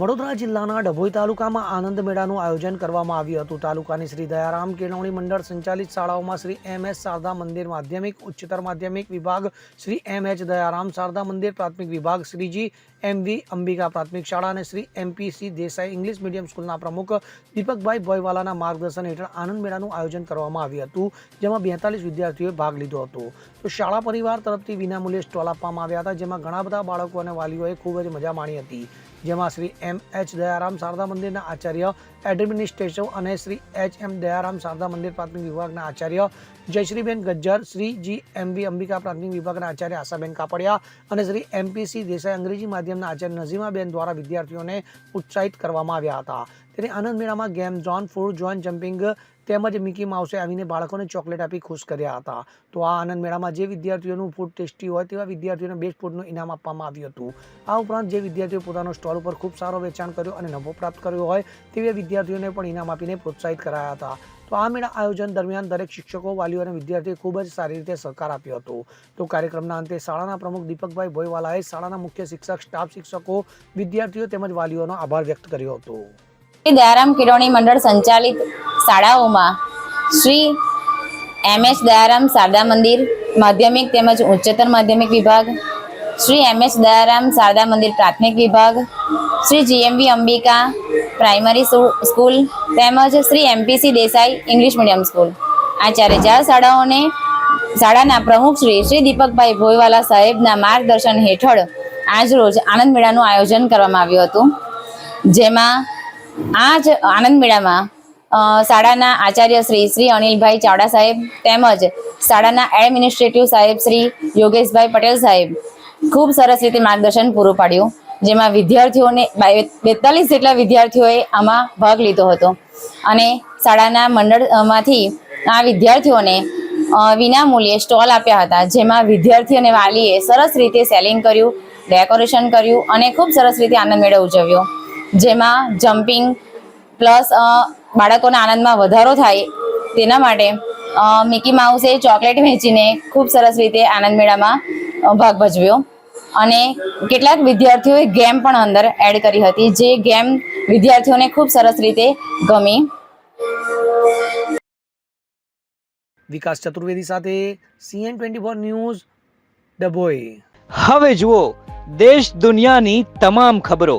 વડોદરા જિલ્લાના ડભોઈ તાલુકામાં આનંદ મેળાનું આયોજન કરવામાં આવ્યું હતું. તાલુકાની શ્રી દયારામ કેળવણી મંડળ સંચાલિત શાળાઓમાં શ્રી એમ એસ શારદા મંદિર માધ્યમિક, ઉચ્ચતર માધ્યમિક વિભાગ શ્રી એમ એચ દયારામ શારદા મંદિર પ્રાથમિક વિભાગ શ્રીજી એમ વી અંબિકા પ્રાથમિક શાળા અને Shri MPC Desai English medium સ્કૂલના પ્રમુખ દીપકભાઈ ભોયવાલાના માર્ગદર્શન હેઠળ આનંદ મેળાનું આયોજન કરવામાં આવ્યું હતું, જેમાં બેતાલીસ વિદ્યાર્થીઓએ ભાગ લીધો હતો. તો શાળા પરિવાર તરફથી વિનામૂલ્યે સ્ટોલ આપવામાં આવ્યા હતા, જેમાં ઘણા બધા બાળકો અને વાલીઓએ ખૂબ જ મજા માણી હતી. જેમાં શ્રી એમ એચ દયારામ શારદા મંદિરના આચાર્ય એડમિનિસ્ટ્રેટિવ અને શ્રી એચ એમ દયારામ શારદા મંદિર પ્રાથમિક વિભાગના આચાર્ય, જયશ્રીબેન ગજ્જર, શ્રી જી એમ બી અંબિકા પ્રાથમિક વિભાગના આચાર્ય આશાબેન કાપડિયા અને શ્રી એમપીસી દેસાઈ અંગ્રેજી માધ્યમના આચાર્ય નઝીમાબેન દ્વારા વિદ્યાર્થીઓને ઉત્સાહિત કરવામાં આવ્યા હતા. ત્યારે આનંદ મેળામાં game, zone, food zone jumping તેમજ મિકી માઉસે આવીને બાળકોને ચોકલેટ આપી ખુશ કર્યા હતા. તો આ આનંદ મેળામાં જે વિદ્યાર્થીઓનું ફૂડ ટેસ્ટી હોય તેવા વિદ્યાર્થીઓને બેસ્ટ ફૂડનું ઇનામ આપવામાં આવ્યું હતું. આ ઉપરાંત જે વિદ્યાર્થીઓ પોતાનો સ્ટોલ ઉપર ખૂબ સારો વેચાણ કર્યો અને નફો પ્રાપ્ત કર્યો હોય તેવા વિદ્યાર્થીઓને પણ ઇનામ આપીને પ્રોત્સાહિત કરાયા હતા. તો આ મેળા આયોજન દરમિયાન દરેક શિક્ષકો, વાલીઓ અને વિદ્યાર્થીઓએ ખૂબ જ સારી રીતે સહકાર આપ્યો હતો. તો કાર્યક્રમના અંતે શાળાના પ્રમુખ દીપકભાઈ ભોયવાલાએ શાળાના મુખ્ય શિક્ષક, સ્ટાફ શિક્ષકો, વિદ્યાર્થીઓ તેમજ વાલીઓનો આભાર વ્યક્ત કર્યો હતો. શ્રી દયારામ કિરોણી મંડળ સંચાલિત શાળાઓમાં શ્રી એમ એચ દયારામ શારદા મંદિર, માધ્યમિક તેમજ ઉચ્ચતર માધ્યમિક વિભાગ, શ્રી એમ એચ દયારામ શારદા મંદિર પ્રાથમિક વિભાગ, Shri GMV Ambika primary school તેમજ Shri MPC Desai English medium school. આ ચારે ચાર શાળાઓને શાળાના પ્રમુખ શ્રી શ્રી દીપકભાઈ ભોયવાલા સાહેબના માર્ગદર્શન હેઠળ આજરોજ આનંદ મેળાનું આયોજન કરવામાં આવ્યું હતું. જેમાં આ જ આનંદ મેળામાં શાળાના આચાર્ય શ્રી શ્રી અનિલભાઈ ચાવડા સાહેબ તેમજ શાળાના એડમિનિસ્ટ્રેટિવ સાહેબ શ્રી યોગેશભાઈ પટેલ સાહેબ ખૂબ સરસ રીતે માર્ગદર્શન પૂરું પાડ્યું, જેમાં વિદ્યાર્થીઓને બેતાલીસ જેટલા વિદ્યાર્થીઓએ આમાં ભાગ લીધો હતો. અને શાળાના મંડળમાંથી આ વિદ્યાર્થીઓને વિનામૂલ્યે સ્ટોલ આપ્યા હતા, જેમાં વિદ્યાર્થી અને વાલીએ સરસ રીતે સેલિંગ કર્યું, ડેકોરેશન કર્યું અને ખૂબ સરસ રીતે આનંદ મેળો ઉજવ્યો. જેમાં જમ્પિંગ પ્લસ બાળકોના આનંદમાં વધારો થાય તેના માટે મિકી માઉસે ચોકલેટ વેચીને ખૂબ સરસ રીતે આનંદ મેળામાં ભાગ ભજવ્યો. અને કેટલાક વિદ્યાર્થીઓએ ગેમ પણ અંદર એડ કરી હતી જે ગેમ વિદ્યાર્થીઓને ખૂબ સરસ રીતે ગમી. વિકાસ ચતુર્વેદી સાથે CN twenty four news Dabhoi હવે જુઓ દેશ દુનિયાની તમામ ખબરો.